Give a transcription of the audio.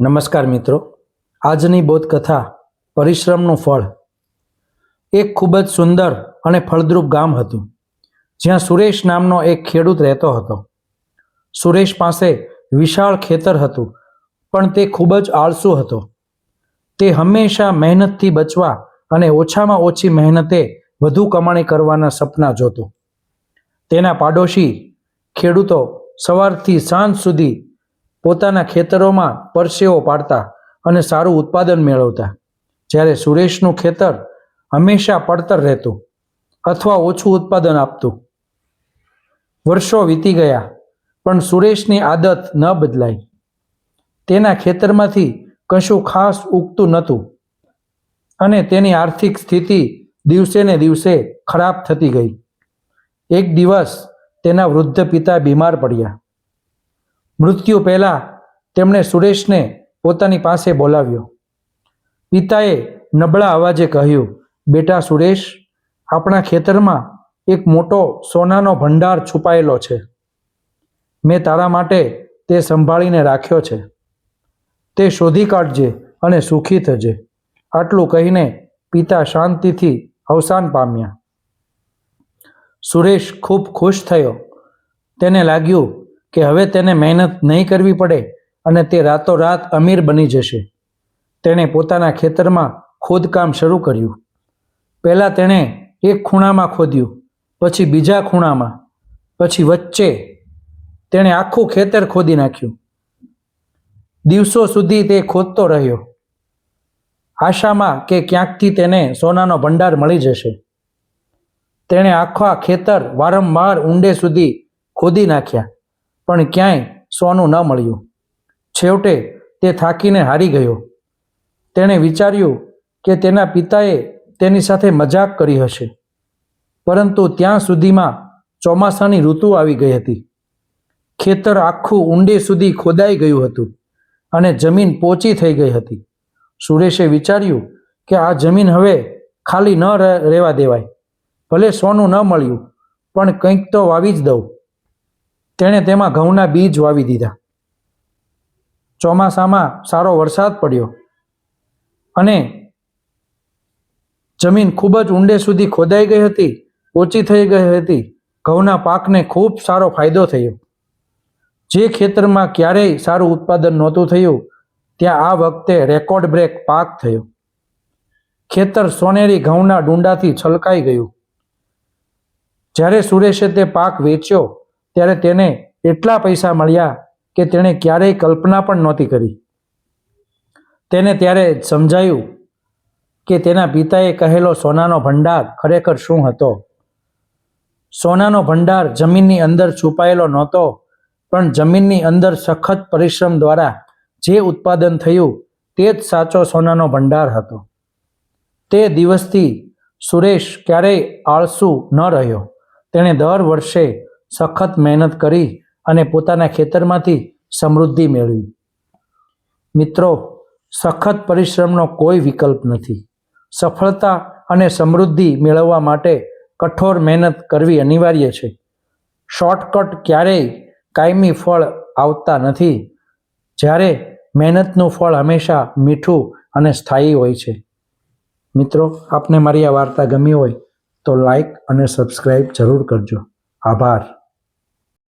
નમસ્કાર મિત્રો. આજની બોધકથા પરિશ્રમનું ફળ. એક ખૂબ જ સુંદર અને ફળદ્રુપ ગામ હતું, જ્યાં સુરેશ નામનો એક ખેડૂત રહેતો હતો. સુરેશ પાસે વિશાળ ખેતર હતું, પણ તે ખૂબ જ આળસુ હતો. તે હંમેશા મહેનતથી બચવા અને ઓછામાં ઓછી મહેનતે વધુ કમાણી કરવાના સપના જોતો. તેના પાડોશી ખેડૂતો સવારથી સાંજ સુધી પોતાના ખેતરોમાં પરસેવો પાડતા અને સારું ઉત્પાદન મેળવતા. જ્યારે સુરેશનું ખેતર હંમેશા પડતર રહેતું અથવા ઓછું ઉત્પાદન આપતું. વર્ષો વીતી ગયા, પણ સુરેશની આદત ન બદલાઈ. તેના ખેતરમાંથી કશું ખાસ ઉગતું નહોતું અને તેની આર્થિક સ્થિતિ દિવસે ને દિવસે ખરાબ થતી ગઈ. એક દિવસ તેના વૃદ્ધ પિતા બીમાર પડ્યા. મૃત્યુ પહેલાં તેમણે સુરેશને પોતાની પાસે બોલાવ્યો. પિતાએ નબળા અવાજે કહ્યું, બેટા સુરેશ, આપણા ખેતરમાં એક મોટો સોનાનો ભંડાર છુપાયેલો છે. મેં તારા માટે તે સંભાળીને રાખ્યો છે. તે શોધી કાઢજે અને સુખી થજે. આટલું કહીને પિતા શાંતિથી અવસાન પામ્યા. સુરેશ ખૂબ ખુશ થયો. તેને લાગ્યું કે હવે તેને મહેનત નહીં કરવી પડે અને તે રાતોરાત અમીર બની જશે. તેણે પોતાના ખેતરમાં ખોદકામ શરૂ કર્યું. પહેલાં તેણે એક ખૂણામાં ખોદ્યું, પછી બીજા ખૂણામાં, પછી વચ્ચે તેણે આખું ખેતર ખોદી નાખ્યું. દિવસો સુધી તે ખોદતો રહ્યો. આશામાં કે ક્યાંકથી તેને સોનાનો ભંડાર મળી જશે. તેણે આખા ખેતર વારંવાર ઊંડે સુધી ખોદી નાખ્યા. પણ ક્યાંય સોનું ન મળ્યું. છેવટે તે થાકીને હારી ગયો. તેણે વિચાર્યું કે તેના પિતાએ તેની સાથે મજાક કરી હશે. પરંતુ ત્યાં સુધીમાં ચોમાસાની ઋતુ આવી ગઈ હતી. ખેતર આખું ઊંડે સુધી ખોદાઈ ગયું હતું અને જમીન પોચી થઈ ગઈ હતી. સુરેશે વિચાર્યું કે આ જમીન હવે ખાલી ન રહે- રહેવા દેવાય. ભલે સોનું ન મળ્યું, પણ કંઈક તો વાવી જ દઉં. તેણે તેમાં ઘઉંના બીજ વાવી દીધા. ચોમાસામાં સારો વરસાદ પડ્યો અને જમીન ખૂબ જ ઊંડે સુધી ખોદાઈ ગઈ હતી, ઓછી થઈ ગઈ હતી. ઘઉંના પાકને ખૂબ સારો ફાયદો થયો. જે ખેતરમાં ક્યારેય સારું ઉત્પાદન નહોતું થયું, ત્યાં આ વખતે રેકોર્ડ બ્રેક પાક થયો. ખેતર સોનેરી ઘઉંના ડુંડાથી છલકાઈ ગયું. જ્યારે સુરેશે તે પાક વેચ્યો ત્યારે તેને એટલા પૈસા મળ્યા કે તેણે ક્યારેય કલ્પના પણ નહોતી કરી. તેને ત્યારે સમજાયું કે તેના પિતાએ કહેલો, સોનાનો ભંડાર ખરેખર શું હતો? સોનાનો ભંડાર જમીનની અંદર છુપાયેલો નહોતો, પણ જમીનની અંદર સખત પરિશ્રમ દ્વારા જે ઉત્પાદન થયું તે જ સાચો સોનાનો ભંડાર હતો. તે દિવસથી સુરેશ ક્યારેય આળસુ ન રહ્યો. તેણે દર વર્ષે સખત મહેનત કરી અને પોતાના ખેતરમાંથી સમૃદ્ધિ મેળવી. મિત્રો, સખત પરિશ્રમનો કોઈ વિકલ્પ નથી. સફળતા અને સમૃદ્ધિ મેળવવા માટે કઠોર મહેનત કરવી અનિવાર્ય છે. શોર્ટકટ ક્યારેય કાયમી ફળ આવતા નથી, જ્યારે મહેનતનું ફળ હંમેશા મીઠું અને સ્થાયી હોય છે. મિત્રો, આપને મારી આ વાર્તા ગમી હોય તો લાઈક અને સબસ્ક્રાઈબ જરૂર કરજો. આભાર.